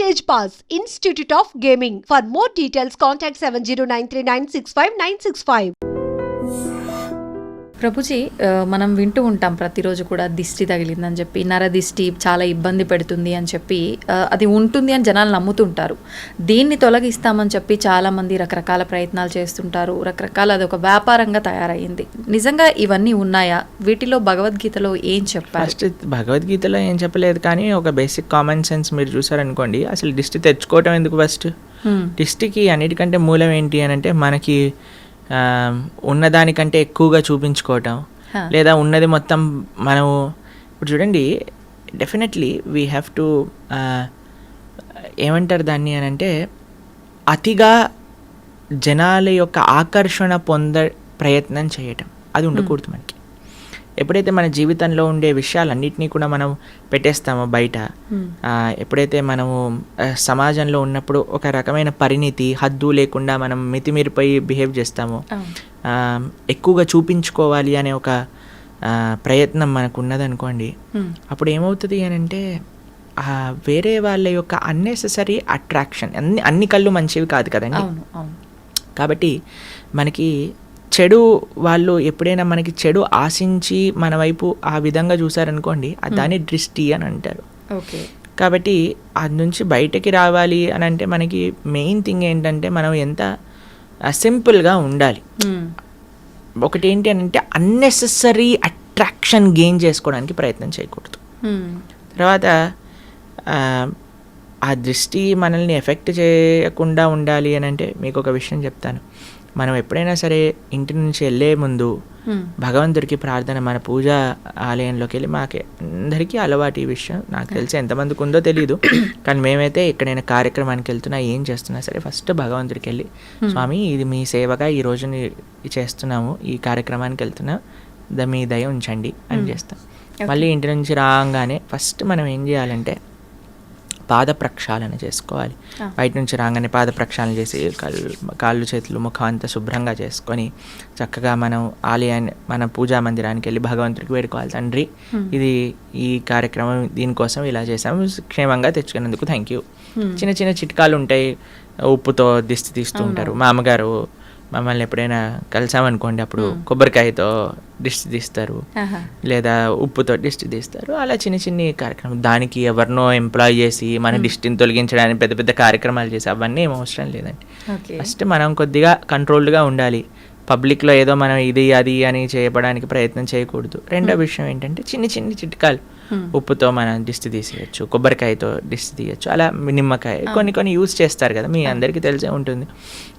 Stage Pass, Institute of Gaming. For more details, contact 709396596. Prabhuji మనం వింటూ ఉంటాం ప్రతిరోజు కూడా దిష్టి తగిలిందని చెప్పి నర దిష్టి చాలా ఇబ్బంది పెడుతుంది అని చెప్పి అది ఉంటుంది అని జనాలు నమ్ముతుంటారు. దీన్ని తొలగిస్తామని చెప్పి చాలామంది రకరకాల ప్రయత్నాలు చేస్తుంటారు. రకరకాల అది ఒక వ్యాపారంగా తయారయ్యింది. నిజంగా ఇవన్నీ ఉన్నాయా? వీటిలో భగవద్గీతలో ఏం చెప్పారు? ఫస్ట్ భగవద్గీతలో ఏం చెప్పలేదు కానీ ఒక బేసిక్ కామన్ సెన్స్ మీరు చూసారనుకోండి అసలు దిష్టి తెచ్చుకోవటం ఎందుకు ఫస్ట్. దిష్టికి అన్నిటికంటే మూలం ఏంటి అని అంటే మనకి ఉన్నదానికంటే ఎక్కువగా చూపించుకోవటం. లేదా ఉన్నది మొత్తం మనము ఇప్పుడు చూడండి డెఫినెట్లీ వీ హ్యావ్ టు ఏమంటారు దాన్ని అని అంటే అతిగా జనాల యొక్క ఆకర్షణ పొంద ప్రయత్నం చేయటం. అది ఉండకూడదు మనకి. ఎప్పుడైతే మన జీవితంలో ఉండే విషయాలన్నింటినీ కూడా మనం పెట్టేస్తామో బయట ఎప్పుడైతే మనము సమాజంలో ఉన్నప్పుడు ఒక రకమైన పరిణితి హద్దు లేకుండా మనం మితిమీరిపోయి బిహేవ్ చేస్తామో ఎక్కువగా చూపించుకోవాలి అనే ఒక ప్రయత్నం మనకు ఉన్నదనుకోండి. అప్పుడు ఏమవుతుంది అని అంటే వేరే వాళ్ళ యొక్క అన్నెసెసరీ అట్రాక్షన్ అన్ని అన్ని కళ్ళు మంచివి కాదు కదండి? కాబట్టి మనకి చెడు వాళ్ళు ఎప్పుడైనా మనకి చెడు ఆశించి మన వైపు ఆ విధంగా చూసారనుకోండి దాన్ని దృష్టి అని అంటారు. ఓకే. కాబట్టి అది నుంచి బయటకి రావాలి అని అంటే మనకి మెయిన్ థింగ్ ఏంటంటే మనం ఎంత సింపుల్గా ఉండాలి. ఒకటి ఏంటి అని అంటే అన్నెసెసరీ అట్రాక్షన్ గెయిన్ చేసుకోవడానికి ప్రయత్నం చేయకూడదు. తర్వాత ఆ దృష్టి మనల్ని ఎఫెక్ట్ చేయకుండా ఉండాలి అని అంటే మీకు ఒక విషయం చెప్తాను. మనం ఎప్పుడైనా సరే ఇంటి నుంచి వెళ్ళే ముందు. భగవంతుడికి ప్రార్థన మన పూజా ఆలయంలోకి వెళ్ళి మాకే అందరికీ అలవాటు ఈ విషయం. నాకు తెలిసి ఎంతమందికి ఉందో తెలియదు కానీ మేమైతే ఎక్కడైనా కార్యక్రమానికి వెళ్తున్నా ఏం చేస్తున్నా సరే ఫస్ట్ భగవంతుడికి వెళ్ళి స్వామి ఇది మీ సేవగా ఈ రోజు ని- చేస్తున్నాము ఈ కార్యక్రమానికి వెళ్తున్నా ద మీ దయ ఉంచండి అని చేస్తాం. మళ్ళీ ఇంటి నుంచి రాగానే ఫస్ట్ మనం ఏం చేయాలంటే పాద ప్రక్షాళన చేసుకోవాలి. బయట నుంచి రాగానే పాద ప్రక్షాళన చేసి కాళ్ళు కాళ్ళు చేతులు ముఖం అంతా శుభ్రంగా చేసుకొని చక్కగా మనం ఆలయాన్ని మన పూజా మందిరానికి వెళ్ళి భగవంతుడికి వేడుకోవాలి తండ్రి. ఇది ఈ కార్యక్రమం దీనికోసం ఇలా చేసాము క్షేమంగా తెచ్చుకున్నందుకు థ్యాంక్ యూ. చిన్న చిన్న చిట్కాలు ఉంటాయి. ఉప్పుతో దిష్టి తీస్తూ ఉంటారు. మా అమ్మగారు మమ్మల్ని ఎప్పుడైనా కలిసామనుకోండి అప్పుడు కొబ్బరికాయతో దిష్టి తీస్తారు. లేదా ఉప్పుతో డిస్టి తీస్తారు. అలా చిన్న చిన్ని కార్యక్రమం. దానికి ఎవరినో ఎంప్లాయ్ చేసి మన డిస్టిని తొలగించడానికి పెద్ద పెద్ద కార్యక్రమాలు చేసి అవన్నీ ఏం అవసరం లేదండి. ఫస్ట్ మనం కొద్దిగా కంట్రోల్డ్గా ఉండాలి. పబ్లిక్లో ఏదో మనం ఇది అది అని చేయడానికి ప్రయత్నం చేయకూడదు. రెండో విషయం ఏంటంటే చిన్న చిన్న చిట్కాలు. ఉప్పుతో మనం దిష్టి తీసేయచ్చు కొబ్బరికాయతో దిష్టి తీయచ్చు అలా నిమ్మకాయ కొన్ని కొన్ని యూజ్ చేస్తారు కదా మీ అందరికీ తెలిసే ఉంటుంది.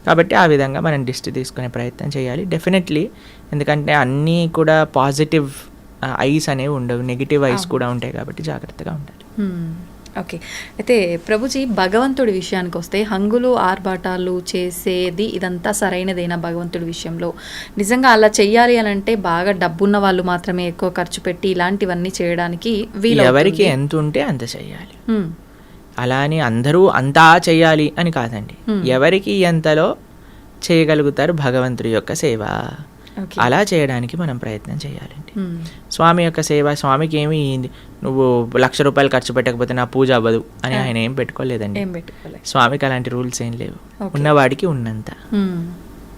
కాబట్టి ఆ విధంగా మనం దిష్టి తీసుకునే ప్రయత్నం చేయాలి. డెఫినెట్లీ ఎందుకంటే అన్నీ కూడా పాజిటివ్ ఐస్ అనేవి ఉండవు నెగిటివ్ ఐస్ కూడా ఉంటాయి కాబట్టి జాగ్రత్తగా ఉండాలి. హ్మ్. ఓకే. అయితే ప్రభుజీ భగవంతుడి విషయానికి వస్తే హంగులు ఆర్భాటాలు చేసేది ఇదంతా సరైనదేనా భగవంతుడి విషయంలో? నిజంగా అలా చెయ్యాలి అని అంటే బాగా డబ్బున్న వాళ్ళు మాత్రమే ఎక్కువ ఖర్చు పెట్టి ఇలాంటివన్నీ చేయడానికి వీలు ఎవరికి ఎంత ఉంటే అంత చేయాలి. అలా అని అందరూ అంతా చేయాలి అని కాదండి. ఎవరికి ఎంతలో చేయగలుగుతారు భగవంతుడి యొక్క సేవ? అలా చేయడానికి మనం ప్రయత్నం చేయాలండి. హ్మ్. స్వామి యొక్క సేవ స్వామికి ఏమి నువ్వు లక్ష రూపాయలు ఖర్చు పెట్టకపోతే నా పూజ అవ్వదు అని ఆయన ఏం పెట్టుకోలేదండి. స్వామికి అలాంటి రూల్స్ ఏం లేవు. ఉన్నవాడికి ఉన్నంత. హ్మ్.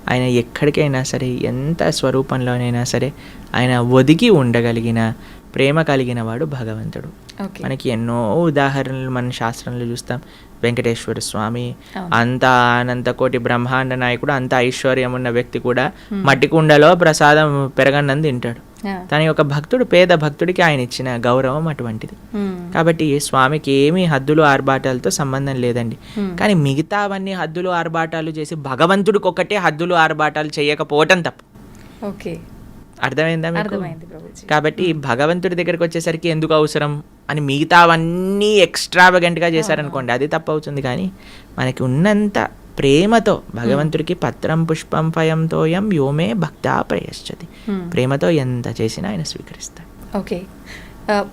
ఆయన ఎక్కడికైనా సరే ఎంత స్వరూపంలోనైనా సరే ఆయన ఒదిగి ఉండగలిగిన ప్రేమ కలిగిన వాడు భగవంతుడు. మనకి ఎన్నో ఉదాహరణలు మన శాస్త్రంలో చూస్తాం. వెంకటేశ్వర స్వామి. అంత అనంత కోటి బ్రహ్మాండ నాయకుడు అంత ఐశ్వర్యం ఉన్న వ్యక్తి కూడా మట్టి కుండలో ప్రసాదం పెరగన్నం తింటాడు. తన యొక్క భక్తుడు పేద భక్తుడికి ఆయన ఇచ్చిన గౌరవం అటువంటిది. హ్మ్. కాబట్టి స్వామికి ఏమీ హద్దులు ఆర్భాటాలతో సంబంధం లేదండి. Hmm. కానీ మిగతావన్నీ హద్దులు ఆర్భాటాలు చేసి భగవంతుడికి ఒక్కటే హద్దులు ఆర్భాటాలు చేయకపోవటం తప్పు. ఓకే. అర్థమైందా కాబట్టి భగవంతుడి దగ్గరికి వచ్చేసరికి ఎందుకు అవసరం అని మిగతావన్నీ ఎక్స్ట్రావగెంట్గా చేశారనుకోండి అది తప్పు అవుతుంది. కానీ మనకి ఉన్నంత ప్రేమతో భగవంతుడికి పత్రం పుష్పం ఫయంతోయం యోమే భక్తా ప్రయశ్చతి. Hmm. ప్రేమతో ఎంత చేసినా ఆయన స్వీకరిస్తాడు. ఓకే.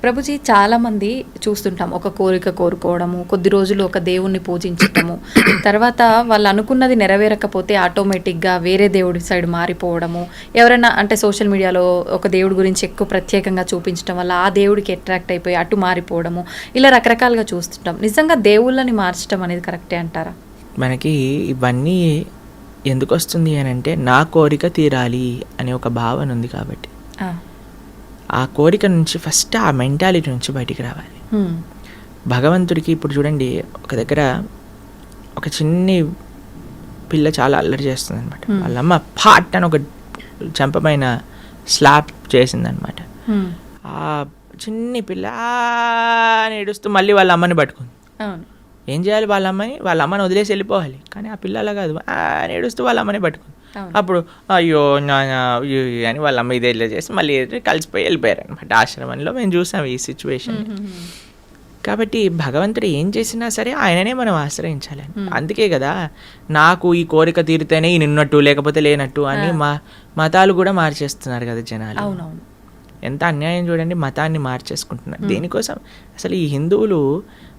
ప్రభుజీ చాలామంది చూస్తుంటాం ఒక కోరిక కోరుకోవడము కొద్ది రోజులు ఒక దేవుణ్ణి పూజించటము తర్వాత వాళ్ళు అనుకున్నది నెరవేరకపోతే ఆటోమేటిక్గా వేరే దేవుడి సైడ్ మారిపోవడము. ఎవరైనా అంటే సోషల్ మీడియాలో ఒక దేవుడి గురించి ఎక్కువ ప్రత్యేకంగా చూపించడం వల్ల ఆ దేవుడికి అట్రాక్ట్ అయిపోయి అటు మారిపోవడము ఇలా రకరకాలుగా చూస్తుంటాం. నిజంగా దేవుళ్ళని మార్చడం అనేది కరెక్టే అంటారా? మనకి ఇవన్నీ ఎందుకు వస్తుంది అని అంటే నా కోరిక తీరాలి అనే ఒక భావన ఉంది కాబట్టి. ఆ, కోరిక నుంచి ఫస్ట్ ఆ మెంటాలిటీ నుంచి బయటికి రావాలి. భగవంతుడికి ఇప్పుడు చూడండి ఒక దగ్గర ఒక చిన్ని పిల్ల చాలా అల్లరి చేస్తుంది అనమాట. వాళ్ళమ్మ పాట్ అని ఒక చెంపమైన స్లాప్ చేసిందనమాట ఆ చిన్ని పిల్ల ఏడుస్తూ మళ్ళీ వాళ్ళ అమ్మని పట్టుకుంది. ఏం చేయాలి వాళ్ళ అమ్మని వాళ్ళ అమ్మని వదిలేసి వెళ్ళిపోవాలి. కానీ ఆ పిల్ల అలా కాదు. ఏడుస్తూ వాళ్ళ అమ్మని పట్టుకుంది. అప్పుడు అయ్యో అని వాళ్ళ అమ్మ ఇదే చేసి మళ్ళీ కలిసిపోయి వెళ్ళిపోయారు అనమాట ఆశ్రమంలో మేము చూసాం ఈ సిచ్యువేషన్. కాబట్టి భగవంతుడు ఏం చేసినా సరే ఆయననే మనం ఆశ్రయించాలి. అందుకే కదా నాకు ఈ కోరిక తీరితేనే ఈ నిన్నట్టు లేకపోతే లేనట్టు అని మా మతాలు కూడా మార్చేస్తున్నారు కదా జనాలు. ఎంత అన్యాయం చూడండి మతాన్ని మార్చేసుకుంటున్నారు. దేనికోసం అసలు ఈ హిందువులు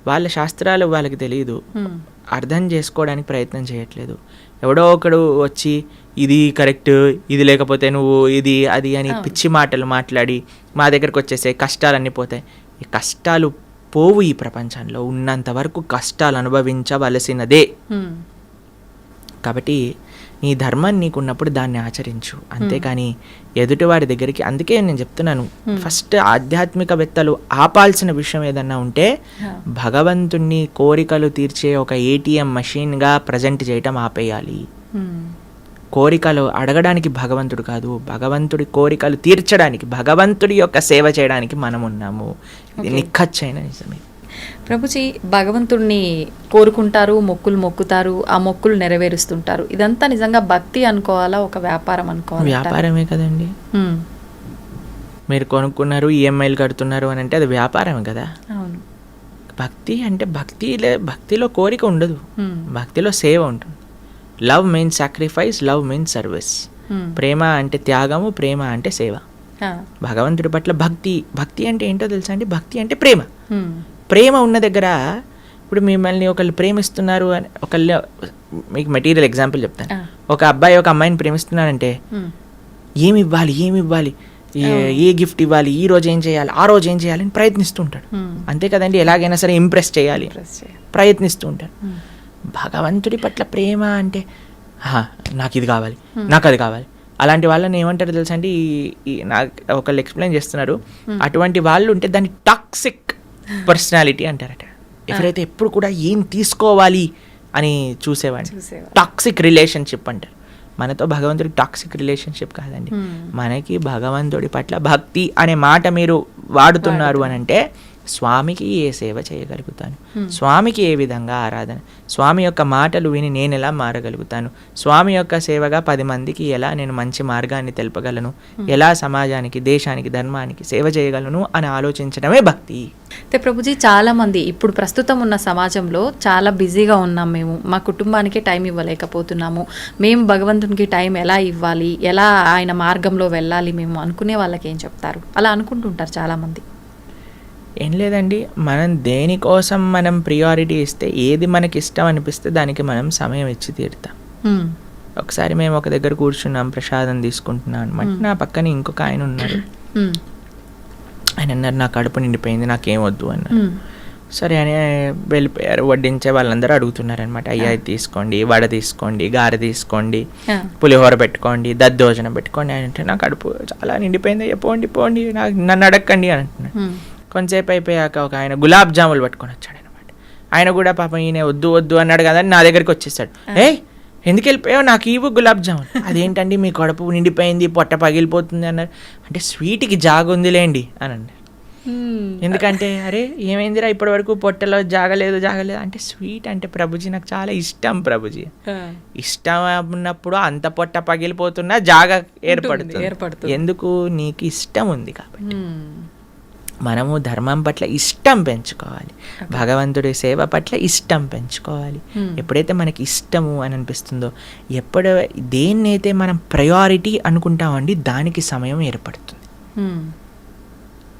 వాళ్ళ శాస్త్రాలు వాళ్ళకి తెలియదు అర్థం చేసుకోవడానికి ప్రయత్నం చేయట్లేదు. ఎవడో ఒకడు వచ్చి ఇది కరెక్ట్ ఇది లేకపోతే నువ్వు ఇది అది అని పిచ్చి మాటలు మాట్లాడి మా దగ్గరకు వచ్చేసే కష్టాలన్నీ పోతాయి. ఈ కష్టాలు పోవు ఈ ప్రపంచంలో. ఉన్నంత వరకు కష్టాలు అనుభవించవలసినదే. కాబట్టి నీ ధర్మం నీకున్నప్పుడు దాన్ని ఆచరించు. అంతేకాని ఎదుటివాడి దగ్గరికి అందుకే నేను చెప్తున్నాను ఫస్ట్ ఆధ్యాత్మికవేత్తలు ఆపాల్సిన విషయం ఏదన్నా ఉంటే. భగవంతుణ్ణి కోరికలు తీర్చే ఒక ఏటీఎం మషిన్గా ప్రజెంట్ చేయటం ఆపేయాలి. హ్మ్. కోరికలు అడగడానికి భగవంతుడు కాదు భగవంతుడి కోరికలు తీర్చడానికి భగవంతుడి యొక్క సేవ చేయడానికి మనం ఉన్నాము ఇది నిక్కచ్చైన నిజమే. ప్రభుజీ భగవంతుణ్ణి కోరుకుంటారు మొక్కులు మొక్కుతారు ఆ మొక్కులు నెరవేరుస్తుంటారు. ఇదంతా నిజంగా భక్తి అనుకోవాలా ఒక వ్యాపారం అనుకోవాలా వ్యాపారమే కదండి. మీరు కొనుక్కున్నారు ఈఎంఐలు కడుతున్నారు అని అంటే అది వ్యాపారమే కదా. అవును. భక్తి అంటే భక్తిలే భక్తిలో కోరిక ఉండదు. భక్తిలో సేవ ఉంటుంది. Love means sacrifice love means service. ప్రేమ అంటే త్యాగము ప్రేమ అంటే సేవ. భగవంతుడి పట్ల భక్తి భక్తి అంటే ఏంటో తెలుసా అండి? భక్తి అంటే ప్రేమ. ప్రేమ ఉన్న దగ్గర ఇప్పుడు మిమ్మల్ని ఒకళ్ళు ప్రేమిస్తున్నారు అని ఒకళ్ళు మీకు మెటీరియల్ ఎగ్జాంపుల్ చెప్తాను. ఒక అబ్బాయి ఒక అమ్మాయిని ప్రేమిస్తున్నాడంటే హ్మ్. ఏమి ఇవ్వాలి ఏమి ఇవ్వాలి? ఏ- గిఫ్ట్ ఇవ్వాలి? ఈ రోజు ఏం చేయాలి? ఆ రోజు ఏం చేయాలి అని ప్రయత్నిస్తూ ఉంటాడు. హ్మ్. అంతే కదండి ఎలాగైనా సరే ఇంప్రెస్ చేయాలి. ప్రయత్నిస్తూ ఉంటాడు. భగవంతుడి పట్ల ప్రేమ అంటే "ఆహా, నాకు ఇది కావాలి నాకు అది కావాలి. అలాంటి వాళ్ళని ఏమంటారు తెలుసా అండి? నాకు ఒకళ్ళు ఎక్స్ప్లెయిన్ చేస్తున్నారు. అటువంటి వాళ్ళు ఉంటే దాన్ని టాక్సిక్ పర్సనాలిటీ అంటారట. ఎవరైతే ఎప్పుడు కూడా ఏం తీసుకోవాలి అని చూసేవాడిని. టాక్సిక్ రిలేషన్షిప్ అంటారు మనతో భగవంతుడి టాక్సిక్ రిలేషన్షిప్ కాదండి. మనకి భగవంతుడి పట్ల భక్తి అనే మాట మీరు వాడుతున్నారు అని అంటే స్వామికి ఏ సేవ చేయగలుగుతాను? స్వామికి ఏ విధంగా ఆరాధన? స్వామి యొక్క మాటలు విని నేను ఎలా మారగలుగుతాను? స్వామి యొక్క సేవగా పది మందికి ఎలా నేను మంచి మార్గాన్ని తెలుపగలను? ఎలా సమాజానికి దేశానికి ధర్మానికి సేవ చేయగలను అని ఆలోచించడమే భక్తి. అయితే ప్రభుజీ చాలా మంది ఇప్పుడు ప్రస్తుతం ఉన్న సమాజంలో చాలా బిజీగా ఉన్నాం మేము. మా కుటుంబానికి టైం ఇవ్వలేకపోతున్నాము. మేము భగవంతునికి టైం ఎలా ఇవ్వాలి? ఎలా ఆయన మార్గంలో వెళ్ళాలి మేము అనుకునే వాళ్ళకి ఏం చెప్తారు? అలా అనుకుంటుంటారు చాలా మంది ఏం లేదండి మనం దేనికోసం మనం ప్రియారిటీ ఇస్తే ఏది మనకి ఇష్టం అనిపిస్తే దానికి మనం సమయం ఇచ్చి తీరుతాం. ఒకసారి మేము ఒక దగ్గర కూర్చున్నాం ప్రసాదం తీసుకుంటున్నాం అనమాట నా పక్కన ఇంకొక ఆయన ఉన్నారు. ఆయన అన్నారు నా కడుపు నిండిపోయింది నాకేం వద్దు అన్నారు. సరే అని వెళ్ళిపోయారు వడ్డించే వాళ్ళందరూ అడుగుతున్నారు అనమాట అయ్యా తీసుకోండి వడ తీసుకోండి గారె తీసుకోండి. పులిహోర పెట్టుకోండి దద్దోజనం పెట్టుకోండి అని అంటే నా కడుపు చాలా నిండిపోయింది పోండి పోండి నాకు నన్ను అడగండి అని అంటున్నాడు హ్మ్. కొంతసేపు అయిపోయాక ఒక ఆయన గులాబ్ జాములు పట్టుకొని వచ్చాడు అనమాట ఆయన కూడా పాపం ఈయన వద్దు వద్దు అన్నాడు కదా నా దగ్గరికి వచ్చేసాడు. ఏయ్ ఎందుకు వెళ్ళిపోయావు? నాకు ఇవ్వు గులాబ్ జామున్ అదేంటండి మీ కడుపు నిండిపోయింది పొట్ట పగిలిపోతుంది అన్నారు. అంటే స్వీట్కి జాగుందిలేండి అని అన్నారు. ఎందుకంటే అరే ఏమైందిరా ఇప్పటి వరకు పొట్టలో జాగలేదు జాగలేదు? అంటే స్వీట్ అంటే ప్రభుజీ నాకు చాలా ఇష్టం ప్రభుజీ. ఇష్టం ఉన్నప్పుడు అంత పొట్ట పగిలిపోతున్నా జాగ ఏర్పడుతుంది. ఏర్పడుతుంది. ఎందుకు? నీకు ఇష్టం ఉంది కాబట్టి. మనము ధర్మం పట్ల ఇష్టం పెంచుకోవాలి. భగవంతుడి సేవ పట్ల ఇష్టం పెంచుకోవాలి. Hmm. ఎప్పుడైతే మనకి ఇష్టము అని అనిపిస్తుందో ఎప్పుడు దేన్నైతే మనం ప్రయారిటీ అనుకుంటామండి దానికి సమయం ఏర్పడుతుంది. హ్మ్.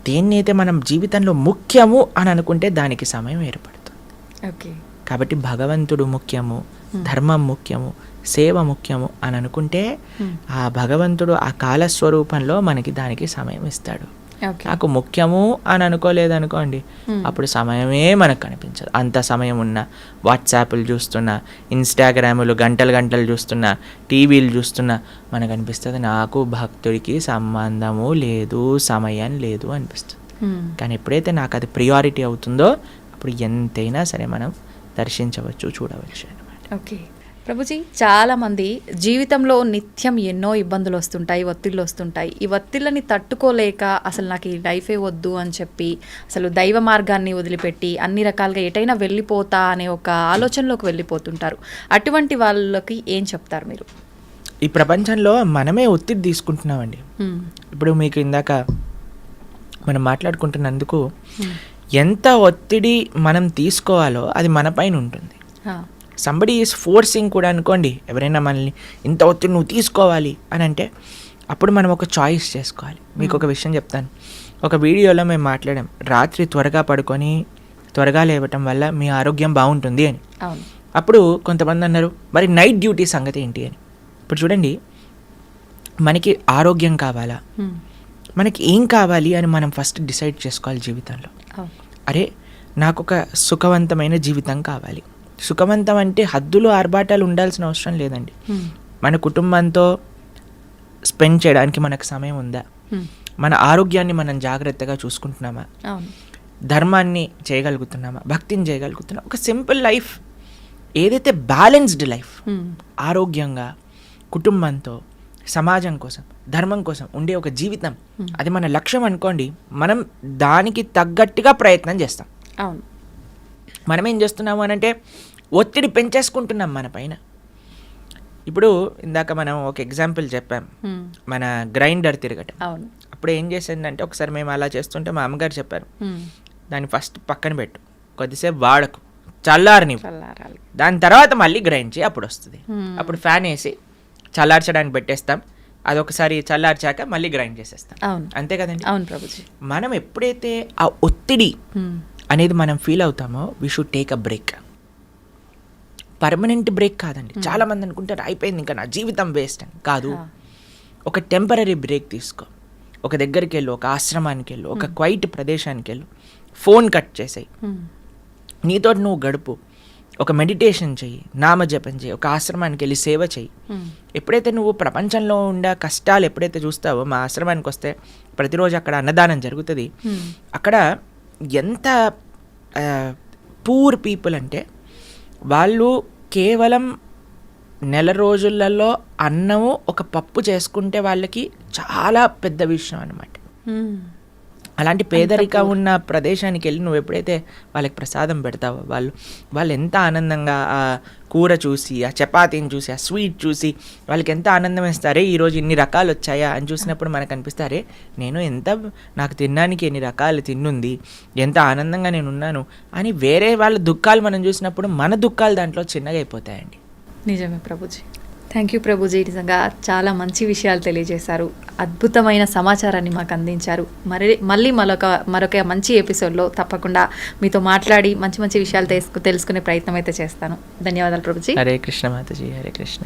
దేన్ని అయితే మనం జీవితంలో ముఖ్యము అని అనుకుంటే దానికి సమయం ఏర్పడుతుంది. ఓకే కాబట్టి భగవంతుడు ముఖ్యము ధర్మం ముఖ్యము సేవ ముఖ్యము అని అనుకుంటే ఆ భగవంతుడు ఆ కాలస్వరూపంలో మనకి దానికి సమయం ఇస్తాడు. నాకు ముఖ్యము అని అనుకోలేదు అనుకోండి అప్పుడు సమయమే మనకు కనిపించదు. అంత సమయం ఉన్నా వాట్సాప్లు చూస్తున్నా ఇన్స్టాగ్రాములు గంటలు గంటలు చూస్తున్నా టీవీలు చూస్తున్నా మనకు అనిపిస్తుంది నాకు భక్తుడికి సంబంధము లేదు సమయం లేదు అనిపిస్తుంది. కానీ ఎప్పుడైతే నాకు అది ప్రియారిటీ అవుతుందో అప్పుడు ఎంతైనా సరే మనం దర్శించవచ్చు చూడవచ్చు అనమాట ఓకే ప్రభుజీ చాలామంది జీవితంలో నిత్యం ఎన్నో ఇబ్బందులు వస్తుంటాయి ఒత్తిళ్ళు వస్తుంటాయి. ఈ ఒత్తిళ్ళని తట్టుకోలేక అసలు నాకు ఈ లైఫే వద్దు అని చెప్పి అసలు దైవ మార్గాన్ని వదిలిపెట్టి అన్ని రకాలుగా ఎటైనా వెళ్ళిపోతా అనే ఒక ఆలోచనలోకి వెళ్ళిపోతుంటారు. అటువంటి వాళ్ళకి ఏం చెప్తారు మీరు? ఈ ప్రపంచంలో మనమే ఒత్తిడి తీసుకుంటున్నామండి. ఇప్పుడు మీకు ఇందాక మనం మాట్లాడుకుంటున్నందుకు ఎంత ఒత్తిడి మనం తీసుకోవాలో అది మన పైన ఉంటుంది. సంబడి ఈజ్ ఫోర్సింగ్ కూడా అనుకోండి ఎవరైనా మనల్ని ఇంత ఒత్తిడి నువ్వు తీసుకోవాలి అని అంటే అప్పుడు మనం ఒక చాయిస్ చేసుకోవాలి. మీకు ఒక విషయం చెప్తాను. ఒక వీడియోలో మేము మాట్లాడాం రాత్రి త్వరగా పడుకొని త్వరగా లేవటం వల్ల మీ ఆరోగ్యం బాగుంటుంది అని. అప్పుడు కొంతమంది అన్నారు మరి నైట్ డ్యూటీ సంగతి ఏంటి? అని. ఇప్పుడు చూడండి మనకి ఆరోగ్యం కావాలా? ఉమ్, మనకి ఏం కావాలి అని మనం ఫస్ట్ డిసైడ్ చేసుకోవాలి జీవితంలో. అరే నాకు ఒక సుఖవంతమైన జీవితం కావాలి. సుఖవంతం అంటే హద్దులు ఆర్భాటాలు ఉండాల్సిన అవసరం లేదండి. మన కుటుంబంతో స్పెండ్ చేయడానికి మనకు సమయం ఉందా? మన ఆరోగ్యాన్ని మనం జాగ్రత్తగా చూసుకుంటున్నామా? ధర్మాన్ని చేయగలుగుతున్నామా? భక్తిని చేయగలుగుతున్నామా? ఒక సింపుల్ లైఫ్ ఏదైతే బ్యాలెన్స్డ్ లైఫ్ ఆరోగ్యంగా కుటుంబంతో సమాజం కోసం ధర్మం కోసం ఉండే ఒక జీవితం అది మన లక్ష్యం అనుకోండి మనం దానికి తగ్గట్టుగా ప్రయత్నం చేస్తాం. అవును. మనం ఏం చేస్తున్నాము అని అంటే ఒత్తిడి పెంచేసుకుంటున్నాం మన పైన. ఇప్పుడు ఇందాక మనం ఒక ఎగ్జాంపుల్ చెప్పాం. మన గ్రైండర్ తిరగటం. అవును. అప్పుడు ఏం చేసిందంటే ఒకసారి మేము అలా చేస్తుంటే మా అమ్మగారు చెప్పారు. దాన్ని ఫస్ట్ పక్కన పెట్టు. కొద్దిసేపు వాడకు. చల్లారని చల్లారాలి. దాని తర్వాత మళ్ళీ గ్రైండ్ చేయి అప్పుడు వస్తుంది. అప్పుడు ఫ్యాన్ వేసి చల్లార్చడానికి పెట్టేస్తాం. అది ఒకసారి చల్లార్చాక మళ్ళీ గ్రైండ్ చేసేస్తాం. అవును. అంతే కదండి? అవును ప్రభుజీ. మనం ఎప్పుడైతే ఆ ఒత్తిడి అనేది మనం ఫీల్ అవుతామో we should take a break permanent break కాదండి. చాలా మంది అనుకుంటారు అయిపోయింది ఇంకా నా జీవితం వేస్ట్ అని. కాదు. ఒక టెంపరీ బ్రేక్ తీసుకో. ఒక దగ్గరికి వెళ్ళు ఒక ఆశ్రమానికి వెళ్ళు ఒక క్వైట్ ప్రదేశానికి వెళ్ళు. ఫోన్ కట్ చేసేయి. నీతో నువ్వు గడుపు. ఒక మెడిటేషన్ చెయ్యి నామజపం చెయ్యి ఒక ఆశ్రమానికి వెళ్ళి సేవ చెయ్యి. ఉమ్, ఎప్పుడైతే నువ్వు ప్రపంచంలో ఉండే కష్టాలు ఎప్పుడైతే చూస్తావో మా ఆశ్రమానికి వస్తే ప్రతిరోజు అక్కడ అన్నదానం జరుగుతుంది. అక్కడ ఎంత పూర్ పీపుల్ అంటే వాళ్ళు కేవలం నెల రోజులలో అన్నము ఒక పప్పు చేసుకుంటే వాళ్ళకి చాలా పెద్ద విషయం అనమాట అలాంటి పేదరికం ఉన్న ప్రదేశానికి వెళ్ళి నువ్వు ఎప్పుడైతే వాళ్ళకి ప్రసాదం పెడతావో వాళ్ళు వాళ్ళు ఎంత ఆనందంగా ఆ కూర చూసి ఆ చపాతీని చూసి ఆ స్వీట్ చూసి వాళ్ళకి ఎంత ఆనందం వేస్తారే ఈరోజు ఇన్ని రకాలు వచ్చాయా అని చూసినప్పుడు మనకు అనిపిస్తారే నేను ఎంత నాకు తినడానికి ఎన్ని రకాలు తిన్నుంది ఎంత ఆనందంగా నేను ఉన్నాను అని వేరే వాళ్ళ దుఃఖాలు మనం చూసినప్పుడు మన దుఃఖాలు దాంట్లో చిన్నగా అయిపోతాయండి. నిజమే ప్రభుజీ. థ్యాంక్ యూ ప్రభుజీ నిజంగా చాలా మంచి విషయాలు తెలియజేశారు. అద్భుతమైన సమాచారాన్ని మాకు అందించారు. మరి మళ్ళీ మరొక మరొక మంచి ఎపిసోడ్లో తప్పకుండా మీతో మాట్లాడి మంచి మంచి విషయాలు తెలుసుకు తెలుసుకునే ప్రయత్నం అయితే చేస్తాను. ధన్యవాదాలు ప్రభుజీ హరే కృష్ణ మాతాజీ హరే కృష్ణ.